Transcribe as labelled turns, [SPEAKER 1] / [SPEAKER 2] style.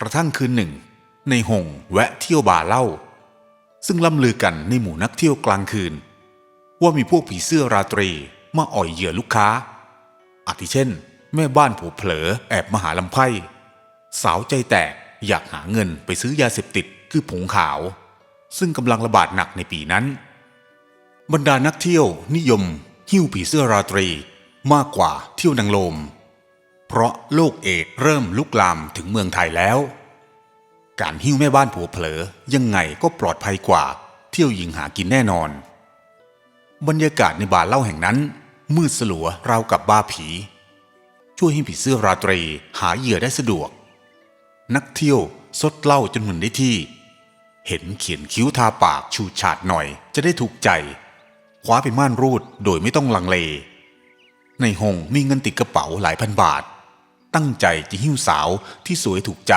[SPEAKER 1] กระทั่งคืนหนึ่ง ในหงแวะเที่ยวบาร์เหล้าซึ่งล่ำลือกันในหมู่นักเที่ยวกลางคืน ว่ามีพวกผีเสื้อราตรีมาอ่อยเหยื่อลูกค้า อาทิเช่น แม่บ้านผัวเผลอแอบมาหาลำไพ่สาวใจแตกอยากหาเงินไปซื้อยาเสพติดคือผงขาว ซึ่งกำลังระบาดหนักในปีนั้น บรรดานักเที่ยวนิยมหิ้วผีเสื้อราตรีมากกว่าเที่ยวนางลม เพราะโรคเอดเริ่มลุกลามถึงเมืองไทยแล้ว การหิ้วแม่บ้านผัวเผลอยังไงก็ปลอดภัยกว่า เที่ยวหญิงหากินแน่นอน บรรยากาศในบาร์เหล้าแห่งนั้น มืดสลัวราวกับบาผี ช่วยให้ผีเสื้อราตรีหาเหยื่อได้สะดวก นักเที่ยวซดเหล้าจนมึนได้ที่ เห็นเขียนคิ้วทาปากชูฉาดหน่อยจะได้ถูกใจ คว้าไปม่านรูดโดยไม่ต้องลังเล ในหงมีเงินติดกระเป๋าหลายพันบาท ตั้งใจจะหิ้วสาวที่สวยถูกใจ